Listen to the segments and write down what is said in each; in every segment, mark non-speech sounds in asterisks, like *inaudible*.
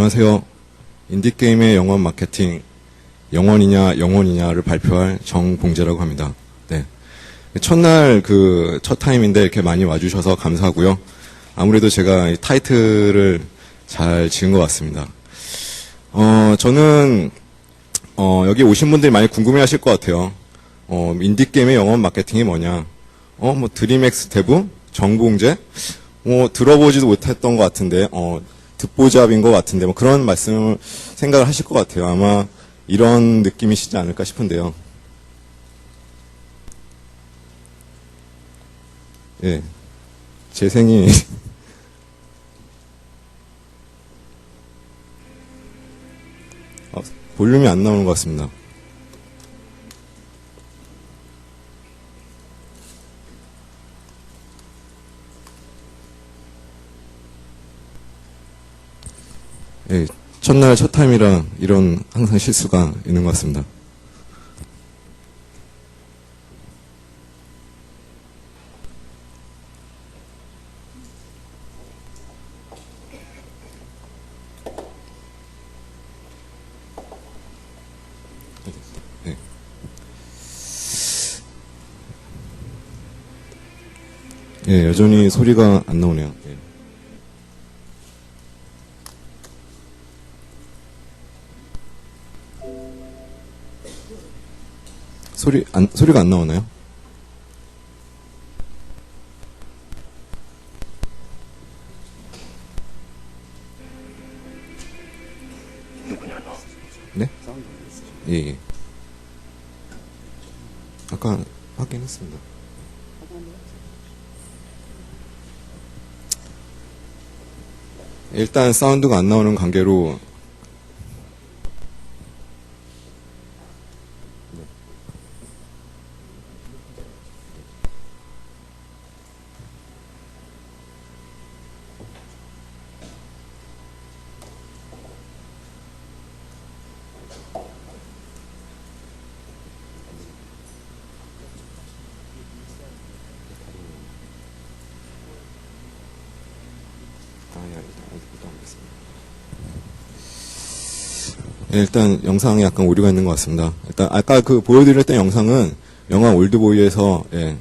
안녕하세요. 인디게임의 영원 마케팅, 영원이냐, 영원이냐를 발표할 정봉재라고 합니다. 네. 첫날 그 첫 타임인데 이렇게 많이 와주셔서 감사하고요. 아무래도 제가 이 타이틀을 잘 지은 것 같습니다. 어, 저는, 어, 여기 오신 분들이 많이 궁금해 하실 것 같아요. 어, 인디게임의 영원 마케팅이 뭐냐. 어, 뭐, 드림엑스 대부? 정봉재? 뭐, 들어보지도 못했던 것 같은데, 어, 듣보잡인 것 같은데, 뭐, 그런 말씀을 생각을 하실 것 같아요. 아마 이런 느낌이시지 않을까 싶은데요. 예. 재생이, 어, *laughs* 볼륨이 안 나오는 것 같습니다. 예, 첫날 첫 타임이라 이런 항상 실수가 있는 것 같습니다. 예. 예, 여전히 소리가 안 나오네요. 예. 소리 안 소리가 안 나오나요? 네? 예, 예. 아까 확인했습니다. 일단 사운드가 안 나오는 관계로 아, 예, 일단 아직부터 하겠습니다. 예, 일단 영상에 약간 오류가 있는 것 같습니다. 일단 아까 그 보여드렸던 영상은 영화 올드보이에서 예,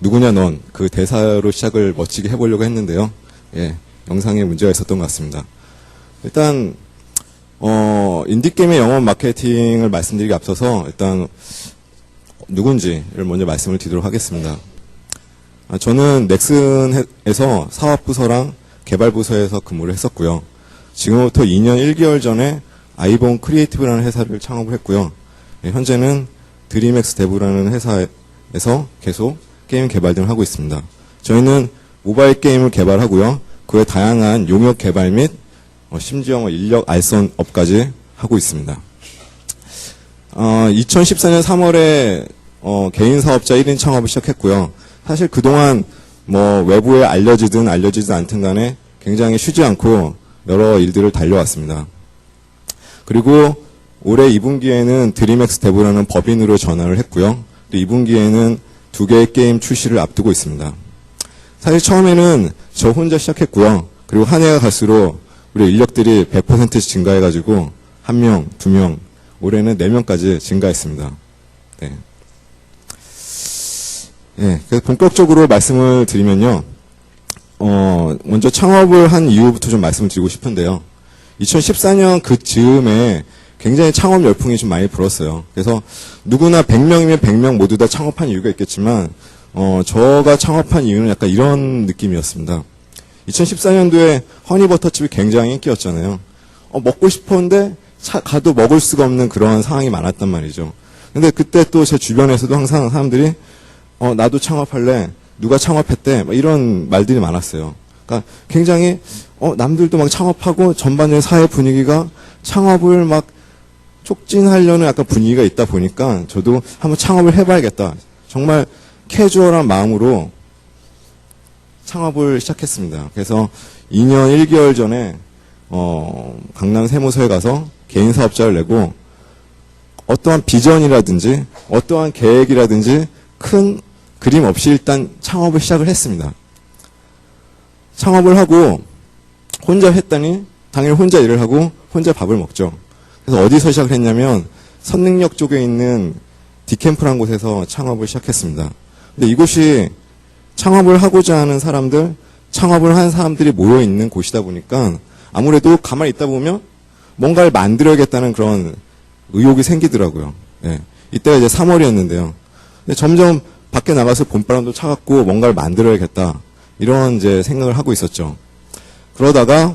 누구냐 넌 그 대사로 시작을 멋지게 해보려고 했는데요. 예, 영상에 문제가 있었던 것 같습니다. 일단 어, 인디게임의 영업 마케팅을 말씀드리기 앞서서 일단 누군지를 먼저 말씀을 드리도록 하겠습니다. 아, 저는 넥슨에서 사업부서랑 개발부서에서 근무를 했었고요. 지금부터 2년 1개월 전에 아이본 크리에이티브라는 회사를 창업을 했고요. 예, 현재는 드림엑스 데브라는 회사에서 계속 게임 개발 등을 하고 있습니다. 저희는 모바일 게임을 개발하고요. 그에 다양한 용역 개발 및 어, 심지어 뭐 인력 알선업까지 하고 있습니다. 어, 2014년 3월에 어, 개인 사업자 1인 창업을 시작했고요. 사실 그동안 뭐 외부에 알려지든 알려지지 않든 간에 굉장히 쉬지 않고 여러 일들을 달려왔습니다. 그리고 올해 2분기에는 드림엑스 데브라는 법인으로 전환을 했고요. 또 2분기에는 두 개의 게임 출시를 앞두고 있습니다. 사실 처음에는 저 혼자 시작했고요. 그리고 한 해가 갈수록 우리 인력들이 100%씩 증가해가지고 한 명, 두 명, 올해는 네 명까지 증가했습니다. 네. 예, 그래서 본격적으로 말씀을 드리면요. 어, 먼저 창업을 한 이유부터 좀 말씀을 드리고 싶은데요. 2014년 그 즈음에 굉장히 창업 열풍이 좀 많이 불었어요. 그래서 누구나 100명이면 100명 모두 다 창업한 이유가 있겠지만, 어, 저가 창업한 이유는 약간 이런 느낌이었습니다. 2014년도에 허니버터칩이 굉장히 인기였잖아요. 어, 먹고 싶었는데 차, 가도 먹을 수가 없는 그런 상황이 많았단 말이죠. 근데 그때 또 제 주변에서도 항상 사람들이 어, 나도 창업할래. 누가 창업했대. 막 이런 말들이 많았어요. 그러니까 굉장히 어, 남들도 막 창업하고 전반적인 사회 분위기가 창업을 막 촉진하려는 약간 분위기가 있다 보니까 저도 한번 창업을 해봐야겠다. 정말 캐주얼한 마음으로 창업을 시작했습니다. 그래서 2년 1개월 전에 어, 강남 세무서에 가서 개인 사업자를 내고 어떠한 비전이라든지 어떠한 계획이라든지 큰 그림 없이 일단 창업을 시작을 했습니다. 창업을 하고 혼자 했더니 당연히 혼자 일을 하고 혼자 밥을 먹죠. 그래서 어디서 시작을 했냐면 선능력 쪽에 있는 디캠프라는 곳에서 창업을 시작했습니다. 근데 이곳이 창업을 하고자 하는 사람들, 창업을 한 사람들이 모여 있는 곳이다 보니까 아무래도 가만히 있다 보면 뭔가를 만들어야겠다는 그런 의욕이 생기더라고요. 예. 이때가 이제 3월이었는데요. 근데 점점 밖에 나가서 봄바람도 차갑고 뭔가를 만들어야겠다. 이런 이제 생각을 하고 있었죠. 그러다가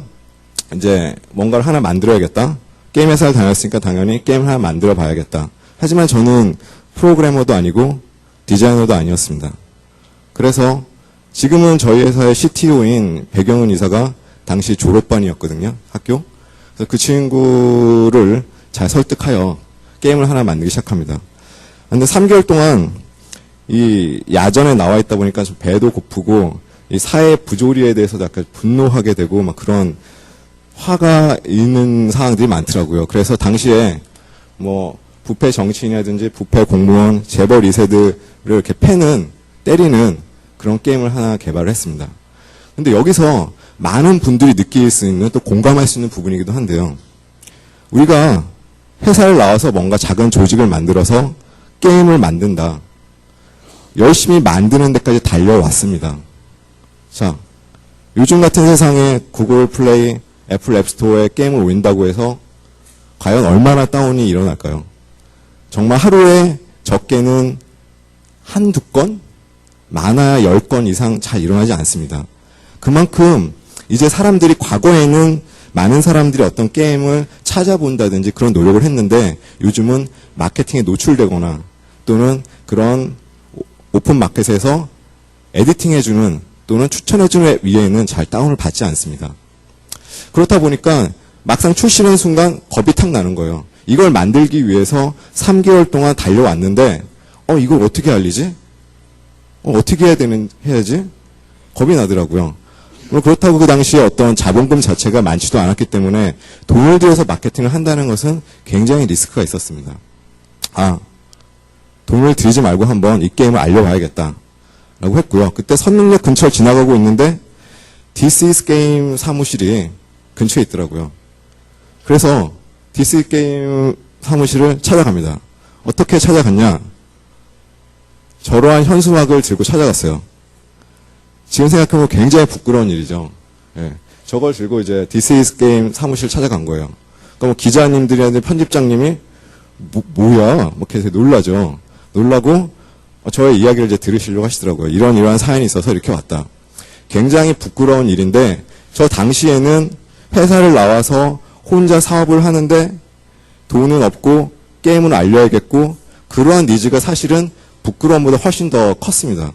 이제 뭔가를 하나 만들어야겠다. 게임 회사를 다녔으니까 당연히 게임 하나 만들어 봐야겠다. 하지만 저는 프로그래머도 아니고 디자이너도 아니었습니다. 그래서 지금은 저희 회사의 CTO인 백영은 이사가 당시 졸업반이었거든요. 학교. 그래서 그 친구를 잘 설득하여 게임을 하나 만들기 시작합니다. 근데 3개월 동안 이 야전에 나와 있다 보니까 좀 배도 고프고 이 사회 부조리에 대해서도 약간 분노하게 되고 막 그런 화가 있는 상황들이 많더라고요. 그래서 당시에 뭐 부패 정치인이라든지 부패 공무원, 재벌 2세들을 이렇게 패는 때리는 그런 게임을 하나 개발을 했습니다. 근데 여기서 많은 분들이 느낄 수 있는 또 공감할 수 있는 부분이기도 한데요. 우리가 회사를 나와서 뭔가 작은 조직을 만들어서 게임을 만든다. 열심히 만드는 데까지 달려왔습니다. 자, 요즘 같은 세상에 구글 플레이, 애플 앱스토어에 게임을 올린다고 해서 과연 얼마나 다운이 일어날까요? 정말 하루에 적게는 한두 건? 많아야 열 건 이상 잘 일어나지 않습니다. 그만큼 이제 사람들이 과거에는 많은 사람들이 어떤 게임을 찾아본다든지 그런 노력을 했는데 요즘은 마케팅에 노출되거나 또는 그런 오- 오픈 마켓에서 에디팅해주는 또는 추천해주는 위에는 잘 다운을 받지 않습니다. 그렇다 보니까 막상 출시하는 순간 겁이 탁 나는 거예요. 이걸 만들기 위해서 3개월 동안 달려왔는데, 어, 이걸 어떻게 알리지? 어, 어떻게 해야 되는, 해야지? 겁이 나더라고요. 뭐 그렇다고 그 당시에 어떤 자본금 자체가 많지도 않았기 때문에 돈을 들여서 마케팅을 한다는 것은 굉장히 리스크가 있었습니다. 아, 돈을 들이지 말고 한번 이 게임을 알려봐야겠다. 라고 했고요. 그때 선능력 근처를 지나가고 있는데 디스이스 게임 사무실이 근처에 있더라고요. 그래서 디스 게임 사무실을 찾아갑니다. 어떻게 찾아갔냐? 저러한 현수막을 들고 찾아갔어요. 지금 생각해보면 굉장히 부끄러운 일이죠. 예. 저걸 들고 이제 디스이스 게임 사무실 찾아간 거예요. 그러니까 뭐 기자님들이나 편집장님이 뭐, 야뭐 계속 놀라죠. 놀라고 어, 저의 이야기를 이제 들으시려고 하시더라고요. 이런 이러한 사연이 있어서 이렇게 왔다. 굉장히 부끄러운 일인데 저 당시에는 회사를 나와서 혼자 사업을 하는데 돈은 없고 게임은 알려야겠고 그러한 니즈가 사실은 부끄러움보다 훨씬 더 컸습니다.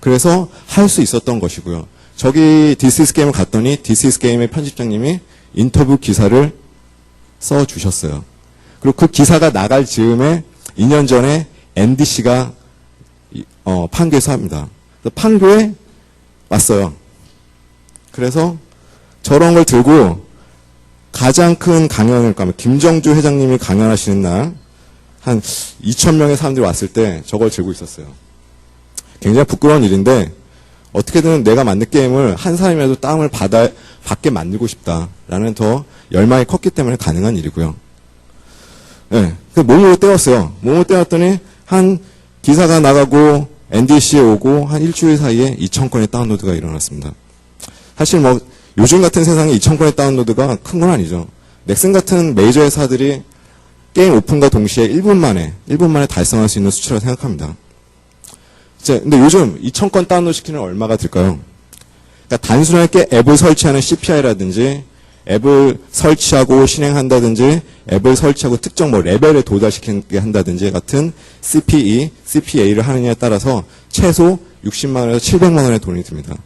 그래서 할 수 있었던 것이고요. 저기 디스이스 게임을 갔더니 디스이스 게임의 편집장님이 인터뷰 기사를 써 주셨어요. 그리고 그 기사가 나갈 즈음에 2년 전에 NDC가 어, 판교에서 합니다. 판교에 왔어요. 그래서 저런 걸 들고 가장 큰 강연을 가면 김정주 회장님이 강연하시는 날 한 2,000명의 사람들이 왔을 때 저걸 들고 있었어요. 굉장히 부끄러운 일인데 어떻게든 내가 만든 게임을 한 사람이라도 땅을 받아 받게 만들고 싶다라는 더 열망이 컸기 때문에 가능한 일이고요. 네, 그 몸으로 때웠어요. 몸으로 때웠더니 한 기사가 나가고 NDC에 오고 한 일주일 사이에 2,000건의 다운로드가 일어났습니다. 사실 뭐 요즘 같은 세상에 2,000건의 다운로드가 큰 건 아니죠. 넥슨 같은 메이저 회사들이 게임 오픈과 동시에 1분 만에 1분 만에 달성할 수 있는 수치라고 생각합니다. 이제 근데 요즘 2,000건 다운로드 시키는 얼마가 들까요? 그러니까 단순하게 앱을 설치하는 CPI라든지 앱을 설치하고 실행한다든지 앱을 설치하고 특정 뭐 레벨에 도달시키게 한다든지 같은 CPE, CPA를 하느냐에 따라서 최소 60만 원에서 700만 원의 돈이 듭니다.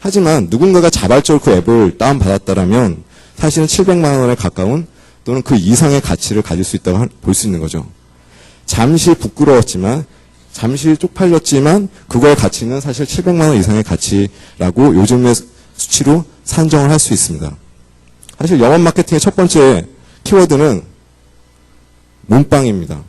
하지만 누군가가 자발적으로 그 앱을 다운받았다라면 사실은 700만 원에 가까운 또는 그 이상의 가치를 가질 수 있다고 볼 수 있는 거죠. 잠시 부끄러웠지만 잠시 쪽팔렸지만 그거의 가치는 사실 700만 원 이상의 가치라고 요즘의 수치로 산정을 할 수 있습니다. 사실 영업 마케팅의 첫 번째 키워드는 몸빵입니다.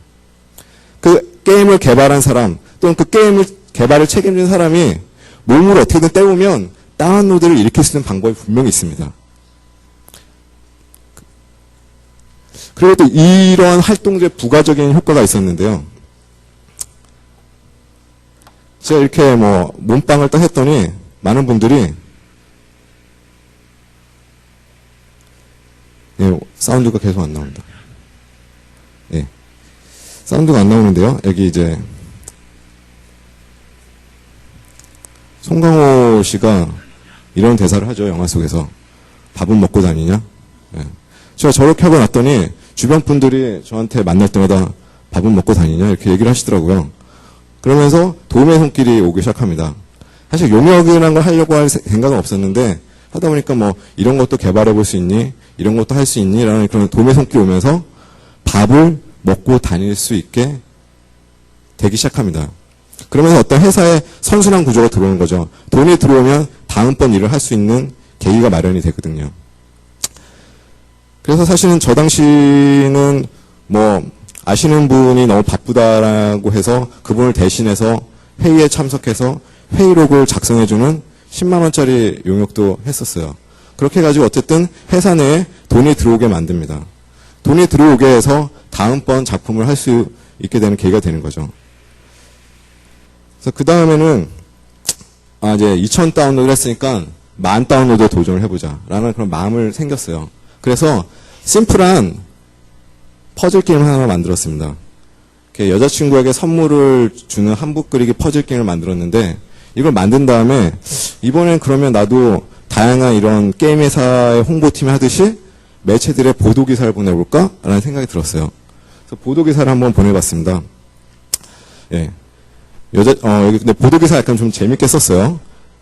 그 게임을 개발한 사람 또는 그 게임을 개발을 책임진 사람이 몸으로 어떻게든 때우면 다운로드를 일으킬 수 있는 방법이 분명히 있습니다. 그리고 또 이런 활동들의 부가적인 효과가 있었는데요. 제가 이렇게 뭐 몸빵을 딱 했더니 많은 분들이 예, 사운드가 계속 안 나온다. 예. 사운드가 안 나오는데요. 여기 이제 송강호 씨가 이런 대사를 하죠. 영화 속에서. 밥은 먹고 다니냐? 예. 제가 저렇게 하고 났더니 주변 분들이 저한테 만날 때마다 밥은 먹고 다니냐? 이렇게 얘기를 하시더라고요. 그러면서 도움의 손길이 오기 시작합니다. 사실 용역이라는 걸 하려고 할 생각은 없었는데 하다 보니까 뭐 이런 것도 개발해 볼 수 있니? 이런 것도 할 수 있니? 라는 그런 도움의 손길이 오면서 밥을 먹고 다닐 수 있게 되기 시작합니다. 그러면서 어떤 회사의 선순환 구조가 들어오는 거죠. 돈이 들어오면 다음번 일을 할 수 있는 계기가 마련이 되거든요. 그래서 사실은 저 당시는 뭐 아시는 분이 너무 바쁘다라고 해서 그분을 대신해서 회의에 참석해서 회의록을 작성해주는 10만 원짜리 용역도 했었어요. 그렇게 해가지고 어쨌든 회사 내에 돈이 들어오게 만듭니다. 돈이 들어오게 해서 다음번 작품을 할 수 있게 되는 계기가 되는 거죠. 그래서 그 다음에는 아 이제 2천 다운로드를 했으니까 만 다운로드에 도전을 해보자 라는 그런 마음을 생겼어요. 그래서 심플한 퍼즐 게임 하나 만들었습니다. 여자친구에게 선물을 주는 한복 그리기 퍼즐 게임을 만들었는데 이걸 만든 다음에 이번엔 그러면 나도 다양한 이런 게임 회사의 홍보팀이 하듯이 매체들의 보도 기사를 보내볼까라는 생각이 들었어요. 그래서 보도 기사를 한번 보내봤습니다. 예. 여자, 어, 여기 근데 보도 기사 약간 좀 재밌게 썼어요.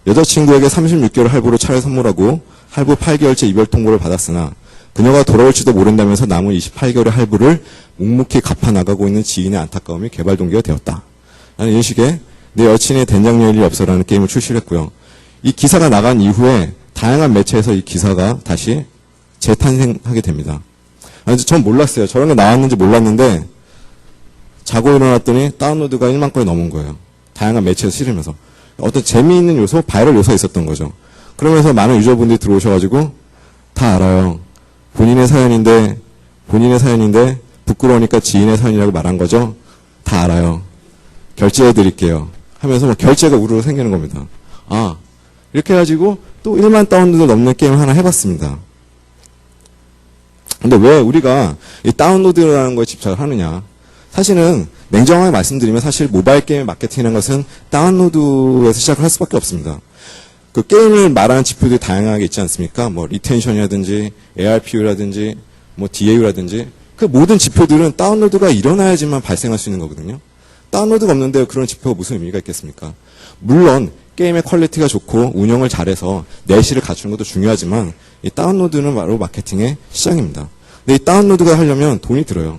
여자친구에게 36개월 할부로 차를 선물하고 할부 8개월째 이별 통보를 받았으나 그녀가 돌아올지도 모른다면서 남은 28개월의 할부를 묵묵히 갚아 나가고 있는 지인의 안타까움이 개발 동기가 되었다. 라는 이런 식의 내 여친의 된장 여일이 없어라는 게임을 출시를 했고요. 이 기사가 나간 이후에 다양한 매체에서 이 기사가 다시 재탄생하게 됩니다. 아니, 전 몰랐어요. 저런 게 나왔는지 몰랐는데 자고 일어났더니 다운로드가 1만 건이 넘은 거예요. 다양한 매체에서 실으면서. 어떤 재미있는 요소, 바이럴 요소가 있었던 거죠. 그러면서 많은 유저분들이 들어오셔가지고 다 알아요. 본인의 사연인데, 본인의 사연인데 부끄러우니까 지인의 사연이라고 말한 거죠. 다 알아요. 결제해 드릴게요. 하면서 막 결제가 우르르 생기는 겁니다. 아, 이렇게 해가지고 또 1만 다운로드 넘는 게임 하나 해봤습니다. 근데 왜 우리가 이 다운로드라는 거에 집착을 하느냐? 사실은 냉정하게 말씀드리면 사실 모바일 게임 마케팅이라는 것은 다운로드에서 시작을 할 수밖에 없습니다. 그 게임을 말하는 지표들이 다양하게 있지 않습니까? 뭐 리텐션이라든지 ARPU라든지 뭐 DAU라든지 그 모든 지표들은 다운로드가 일어나야지만 발생할 수 있는 거거든요. 다운로드가 없는데 그런 지표가 무슨 의미가 있겠습니까? 물론 게임의 퀄리티가 좋고 운영을 잘해서 내실을 갖추는 것도 중요하지만 이 다운로드는 바로 마케팅의 시작입니다. 근데 이 다운로드가 하려면 돈이 들어요.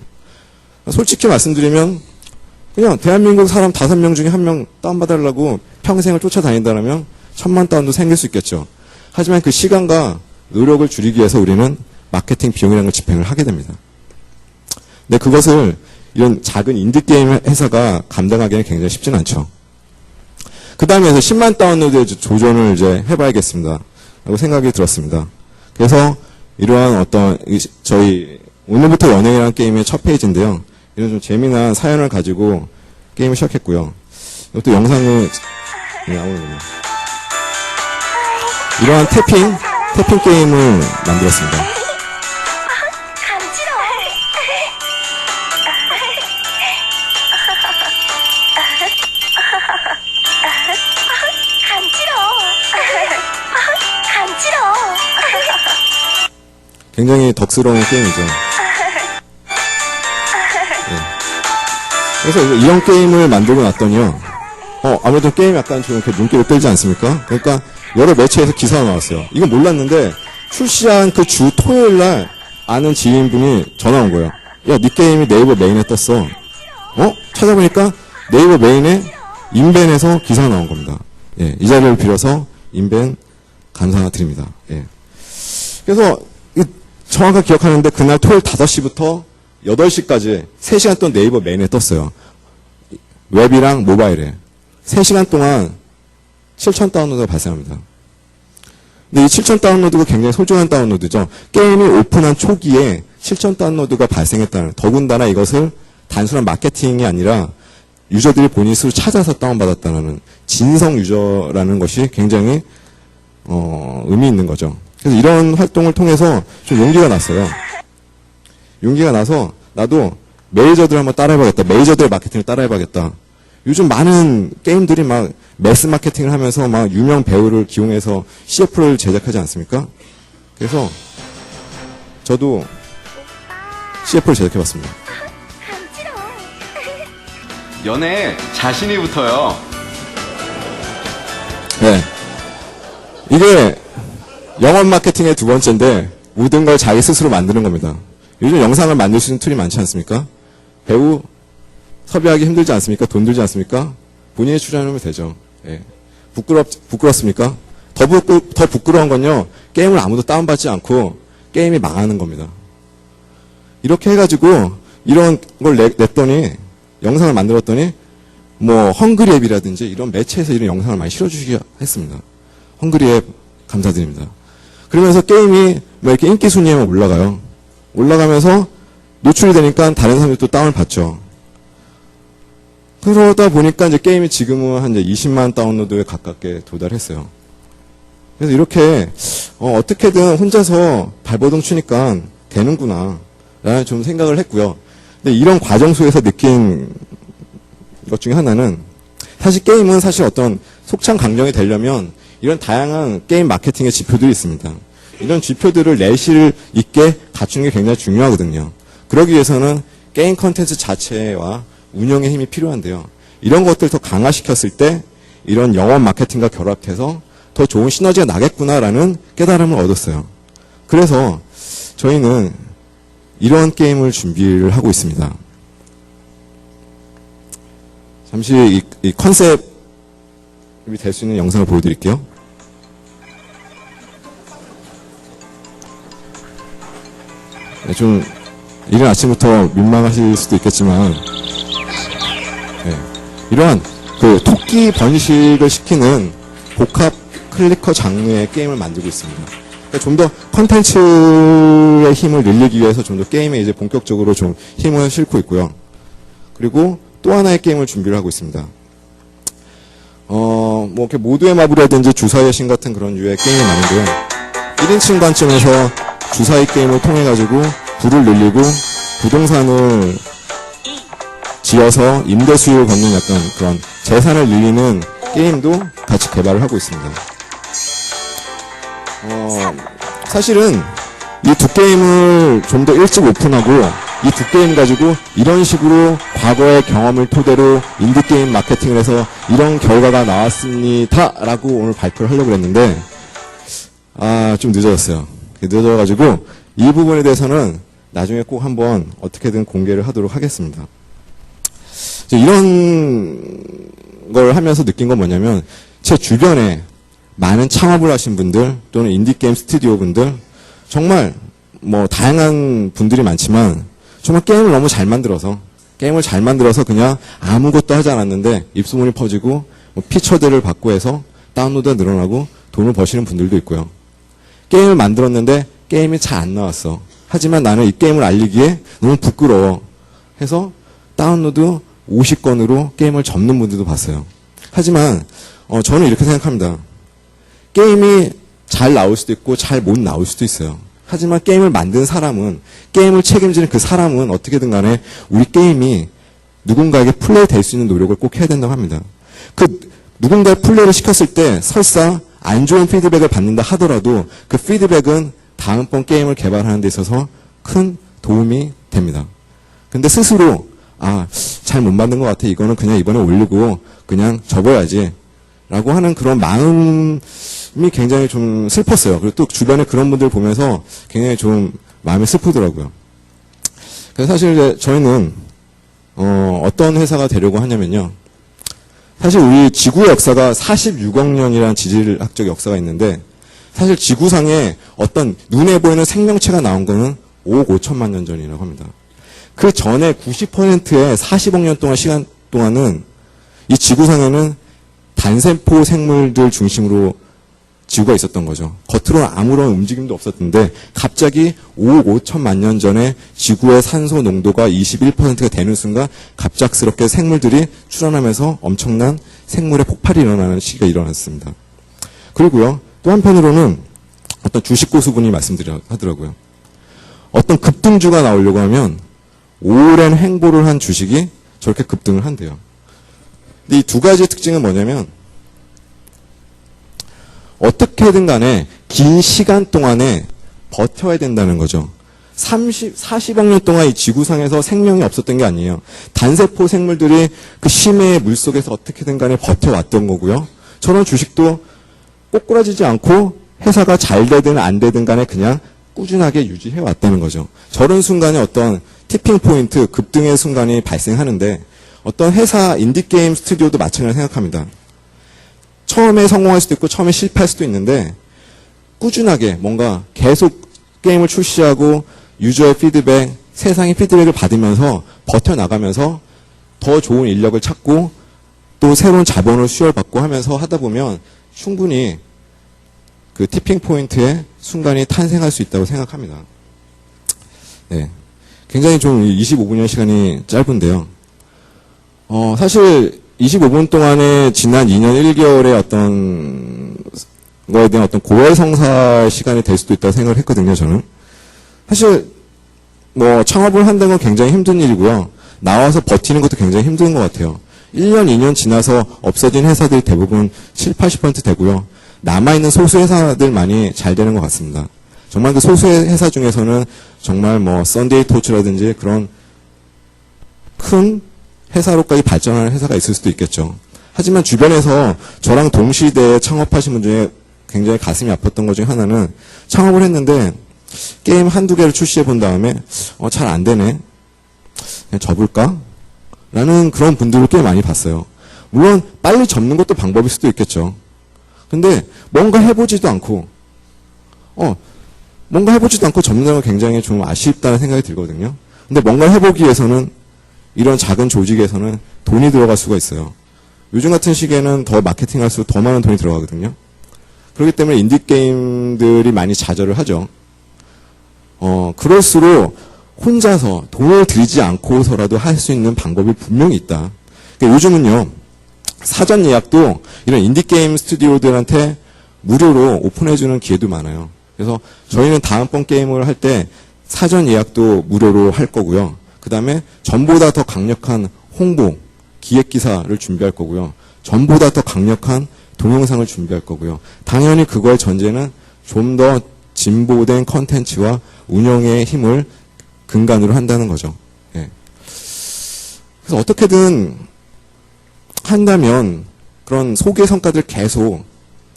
솔직히 말씀드리면 그냥 대한민국 사람 다섯 명 중에 한 명 다운받으려고 평생을 쫓아다닌다면 천만 다운도 생길 수 있겠죠. 하지만 그 시간과 노력을 줄이기 위해서 우리는 마케팅 비용이라는 걸 집행을 하게 됩니다. 근데 그것을 이런 작은 인디게임 회사가 감당하기는 굉장히 쉽지는 않죠. 그 다음에 10만 다운로드에 조전을 이제 해봐야겠습니다. 라고 생각이 들었습니다. 그래서 이러한 어떤 이- 저희 오늘부터 연예인이라는 게임의 첫 페이지인데요. 이런 좀 재미난 사연을 가지고 게임을 시작했고요. 이것도 영상을 네, 나오는군요. 이러한 태핑, 태핑 게임을 만들었습니다. 굉장히 덕스러운 게임이죠. 네. 그래서 이거 이런 게임을 만들고 났더니요. 어, 아무래도 게임 약간 좀 이렇게 눈길을 끌지 않습니까? 그러니까 여러 매체에서 기사가 나왔어요. 이건 몰랐는데 출시한 그 주 토요일 날 아는 지인분이 전화 온 거예요. 야, 네 게임이 네이버 메인에 떴어. 어? 찾아보니까 네이버 메인에 인벤에서 기사가 나온 겁니다. 예, 이 자리를 빌어서 인벤 감사드립니다. 예. 그래서 이 정확하게 기억하는데 그날 토요일 5시부터 8시까지 3시간 동안 네이버 메인에 떴어요. 웹이랑 모바일에. 3시간 동안 7천 다운로드가 발생합니다. 근데 이 7천 다운로드가 굉장히 소중한 다운로드죠. 게임이 오픈한 초기에 7천 다운로드가 발생했다는 더군다나 이것을 단순한 마케팅이 아니라 유저들이 본인 스스로 찾아서 다운받았다는 진성 유저라는 것이 굉장히 어, 의미 있는 거죠. 그래서 이런 활동을 통해서 좀 용기가 났어요. 용기가 나서 나도 메이저들 한번 따라해봐야겠다. 메이저들의 마케팅을 따라해봐야겠다. 요즘 많은 게임들이 막 매스 마케팅을 하면서 막 유명 배우를 기용해서 CF를 제작하지 않습니까? 그래서 저도 CF를 제작해봤습니다. 간지러워. 연애 자신이 붙어요. 네. 이게 영업 마케팅의 두 번째인데 모든 걸 자기 스스로 만드는 겁니다. 요즘 영상을 만들 수 있는 툴이 많지 않습니까? 배우 섭외하기 힘들지 않습니까? 돈 들지 않습니까? 본인이 출연하면 되죠. 예. 부끄럽, 부끄럽습니까? 더, 부끄, 더 부끄러운 건요, 게임을 아무도 다운받지 않고 게임이 망하는 겁니다. 이렇게 해가지고 이런 걸 내, 냈더니, 영상을 만들었더니, 뭐, 헝그리 앱이라든지 이런 매체에서 이런 영상을 많이 실어주시기 했습니다. 헝그리 앱 감사드립니다. 그러면서 게임이 뭐 이렇게 인기 순위에 올라가요. 올라가면서 노출이 되니까 다른 사람들도 다운을 받죠. 그러다 보니까 이제 게임이 지금은 한 이제 20만 다운로드에 가깝게 도달했어요. 그래서 이렇게 어, 떻게든 혼자서 발버둥 치니까 되는구나 라는 좀 생각을 했고요. 근데 이런 과정 속에서 느낀 것 중에 하나는 사실 게임은 사실 어떤 속창 강령이 되려면 이런 다양한 게임 마케팅의 지표들이 있습니다. 이런 지표들을 내실 있게 갖추는 게 굉장히 중요하거든요. 그러기 위해서는 게임 컨텐츠 자체와 운영의 힘이 필요한데요. 이런 것들을 더 강화시켰을 때 이런 영업 마케팅과 결합해서 더 좋은 시너지가 나겠구나라는 깨달음을 얻었어요. 그래서 저희는 이런 게임을 준비를 하고 있습니다. 잠시 이, 이 컨셉이 될 수 있는 영상을 보여드릴게요. 좀 이른 아침부터 민망하실 수도 있겠지만 네, 이러한 그 토끼 번식을 시키는 복합 클리커 장르의 게임을 만들고 있습니다. 그러니까 좀더 컨텐츠의 힘을 늘리기 위해서 좀 더 게임에 이제 본격적으로 좀 힘을 싣고 있고요. 그리고 또 하나의 게임을 준비를 하고 있습니다. 어, 뭐, 이렇게 모두의 마블이라든지 주사의 신 같은 그런 유의 게임이 많은데요. 1인칭 관점에서 주사위 게임을 통해 가지고 부를 늘리고 부동산을 지어서 임대 수익을 받는 약간 그런 재산을 늘리는 게임도 같이 개발을 하고 있습니다. 어, 사실은 이 두 게임을 좀 더 일찍 오픈하고 이 두 게임 가지고 이런 식으로 과거의 경험을 토대로 인디게임 마케팅을 해서 이런 결과가 나왔습니다 라고 오늘 발표를 하려고 했는데 아, 좀 늦어졌어요. 늦어가지고 이 부분에 대해서는 나중에 꼭 한번 어떻게든 공개를 하도록 하겠습니다. 이런 걸 하면서 느낀 건 뭐냐면 제 주변에 많은 창업을 하신 분들 또는 인디게임 스튜디오 분들 정말 뭐 다양한 분들이 많지만 정말 게임을 너무 잘 만들어서 게임을 잘 만들어서 그냥 아무것도 하지 않았는데 입소문이 퍼지고 뭐 피처들을 받고 해서 다운로드가 늘어나고 돈을 버시는 분들도 있고요. 게임을 만들었는데 게임이 잘 안 나왔어. 하지만 나는 이 게임을 알리기에 너무 부끄러워. 해서 다운로드 50건으로 게임을 접는 분들도 봤어요. 하지만 어, 저는 이렇게 생각합니다. 게임이 잘 나올 수도 있고 잘 못 나올 수도 있어요. 하지만 게임을 만든 사람은 게임을 책임지는 그 사람은 어떻게든 간에 우리 게임이 누군가에게 플레이 될 수 있는 노력을 꼭 해야 된다고 합니다. 그 누군가의 플레이를 시켰을 때 설사 안 좋은 피드백을 받는다 하더라도 그 피드백은 다음번 게임을 개발하는 데 있어서 큰 도움이 됩니다. 근데 스스로 아, 잘 못 만든 것 같아. 이거는 그냥 이번에 올리고 그냥 접어야지. 라고 하는 그런 마음이 굉장히 좀 슬펐어요. 그리고 또 주변에 그런 분들 보면서 굉장히 좀 마음이 슬프더라고요. 그래서 사실 저희는 어, 어떤 회사가 되려고 하냐면요. 사실 우리 지구의 역사가 46억 년이라는 지질학적 역사가 있는데 사실 지구상에 어떤 눈에 보이는 생명체가 나온 거는 5억 5천만 년 전이라고 합니다. 그 전에 90%의 40억 년 동안 시간 동안은 이 지구상에는 단세포 생물들 중심으로 지구가 있었던 거죠. 겉으로는 아무런 움직임도 없었는데 갑자기 5억 5천만 년 전에 지구의 산소 농도가 21%가 되는 순간 갑작스럽게 생물들이 출현하면서 엄청난 생물의 폭발이 일어나는 시기가 일어났습니다. 그리고요. 또 한편으로는 어떤 주식 고수분이 말씀드려 하더라고요. 어떤 급등주가 나오려고 하면 오랜 행보를 한 주식이 저렇게 급등을 한대요. 근데 이 두 가지 특징은 뭐냐면 어떻게든 간에 긴 시간 동안에 버텨야 된다는 거죠. 30, 40억 년 동안 이 지구상에서 생명이 없었던 게 아니에요. 단세포 생물들이 그 심해의 물 속에서 어떻게든 간에 버텨왔던 거고요. 저런 주식도 꼬꾸라지지 않고 회사가 잘 되든 안 되든 간에 그냥 꾸준하게 유지해 왔다는 거죠. 저런 순간에 어떤 티핑 포인트, 급등의 순간이 발생하는데 어떤 회사 인디게임 스튜디오도 마찬가지로 생각합니다. 처음에 성공할 수도 있고 처음에 실패할 수도 있는데 꾸준하게 뭔가 계속 게임을 출시하고 유저의 피드백, 세상의 피드백을 받으면서 버텨나가면서 더 좋은 인력을 찾고 또 새로운 자본을 수혈받고 하면서 하다 보면 충분히 그 티핑 포인트의 순간이 탄생할 수 있다고 생각합니다. 네. 굉장히 좀 25분의 시간이 짧은데요. 어, 사실 25분 동안에 지난 2년 1개월의 어떤 거에 대한 어떤 고해성사 시간이 될 수도 있다고 생각을 했거든요, 저는. 사실 뭐 창업을 한다는 건 굉장히 힘든 일이고요. 나와서 버티는 것도 굉장히 힘든 것 같아요. 1년, 2년 지나서 없어진 회사들이 대부분 7, 80% 되고요. 남아있는 소수 회사들만이 잘 되는 것 같습니다. 정말 그 소수의 회사 중에서는 정말 뭐 썬데이 토츠라든지 그런 큰 회사로까지 발전하는 회사가 있을 수도 있겠죠. 하지만 주변에서 저랑 동시대에 창업하신 분 중에 굉장히 가슴이 아팠던 것 중에 하나는 창업을 했는데 게임 한두 개를 출시해 본 다음에 어, 잘 안 되네. 접을까? 라는 그런 분들을 꽤 많이 봤어요. 물론 빨리 접는 것도 방법일 수도 있겠죠. 근데 뭔가 해보지도 않고 어 뭔가 해보지도 않고 접는 건 굉장히 좀 아쉽다는 생각이 들거든요. 근데 뭔가 해보기 위해서는 이런 작은 조직에서는 돈이 들어갈 수가 있어요. 요즘 같은 시기에는 더 마케팅 할수록 더 많은 돈이 들어가거든요. 그렇기 때문에 인디게임들이 많이 좌절을 하죠. 어, 그럴수록 혼자서 돈을 들이지 않고서라도 할 수 있는 방법이 분명히 있다. 그러니까 요즘은요, 사전 예약도 이런 인디게임 스튜디오들한테 무료로 오픈해주는 기회도 많아요. 그래서 저희는 다음번 게임을 할 때 사전 예약도 무료로 할 거고요. 그 다음에 전보다 더 강력한 홍보, 기획 기사를 준비할 거고요. 전보다 더 강력한 동영상을 준비할 거고요. 당연히 그거의 전제는 좀 더 진보된 컨텐츠와 운영의 힘을 근간으로 한다는 거죠. 예. 그래서 어떻게든 한다면 그런 소개 성과들 계속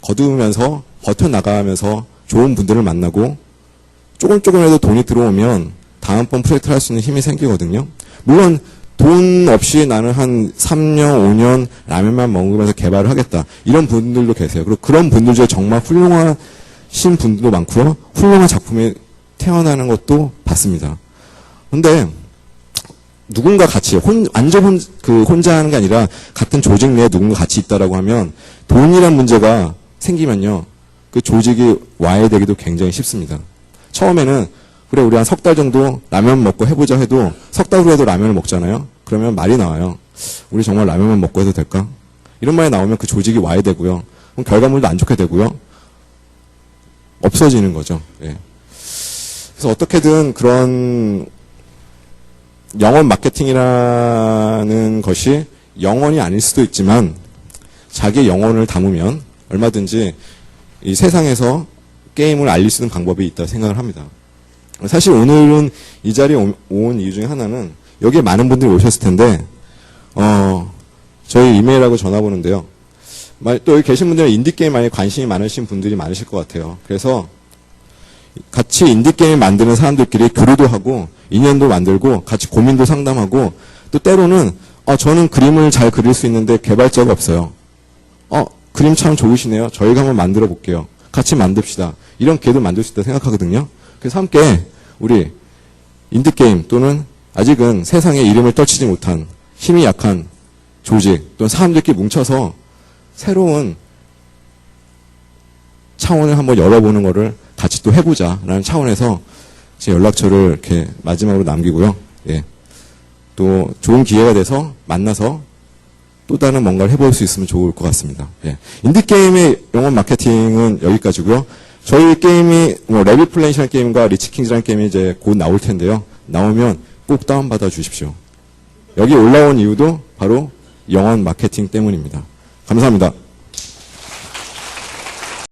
거두면서 버텨나가면서 좋은 분들을 만나고 조금 조금이라도 돈이 들어오면 다음번 프로젝트를 할 수 있는 힘이 생기거든요. 물론 돈 없이 나는 한 3년, 5년 라면만 먹으면서 개발을 하겠다. 이런 분들도 계세요. 그리고 그런 분들 중에 정말 훌륭하신 분들도 많고요. 훌륭한 작품이 태어나는 것도 봤습니다. 근데 누군가 같이 혼, 완전 혼, 그 혼자 하는 게 아니라 같은 조직 내에 누군가 같이 있다라고 하면 돈이란 문제가 생기면요. 그 조직이 와해되기도 굉장히 쉽습니다. 처음에는 그래 우리 한 석 달 정도 라면 먹고 해보자 해도 석 달 후에도 라면을 먹잖아요. 그러면 말이 나와요. 우리 정말 라면만 먹고 해도 될까? 이런 말이 나오면 그 조직이 와해되고요. 그럼 결과물도 안 좋게 되고요. 없어지는 거죠. 예. 그래서 어떻게든 그런 영원 마케팅이라는 것이 영원이 아닐 수도 있지만 자기의 영혼을 담으면 얼마든지 이 세상에서 게임을 알릴 수 있는 방법이 있다고 생각을 합니다. 사실 오늘은 이 자리에 오- 온 이유 중에 하나는 여기에 많은 분들이 오셨을 텐데 어 저희 이메일하고 전화번호인데요. 마- 또 여기 계신 분들은 인디게임 많이 관심이 많으신 분들이 많으실 것 같아요. 그래서 같이 인디게임 만드는 사람들끼리 교류도 하고 인연도 만들고 같이 고민도 상담하고 또 때로는 어, 저는 그림을 잘 그릴 수 있는데 개발자가 없어요. 어, 그림 참 좋으시네요. 저희가 한번 만들어 볼게요. 같이 만듭시다. 이런 기회도 만들 수 있다 생각하거든요. 그래서 함께 우리 인디게임 또는 아직은 세상에 이름을 떨치지 못한 힘이 약한 조직 또는 사람들끼리 뭉쳐서 새로운 차원을 한번 열어보는 거를 같이 또 해보자라는 차원에서 제 연락처를 이렇게 마지막으로 남기고요. 예. 또 좋은 기회가 돼서 만나서 또 다른 뭔가를 해볼 수 있으면 좋을 것 같습니다. 예. 인디게임의 영업 마케팅은 여기까지고요. 저희 게임이 뭐 레비 플랜이라는 게임과 리치킹즈라는 게임이 이제 곧 나올 텐데요. 나오면 꼭 다운받아 주십시오. 여기 올라온 이유도 바로 영업 마케팅 때문입니다. 감사합니다.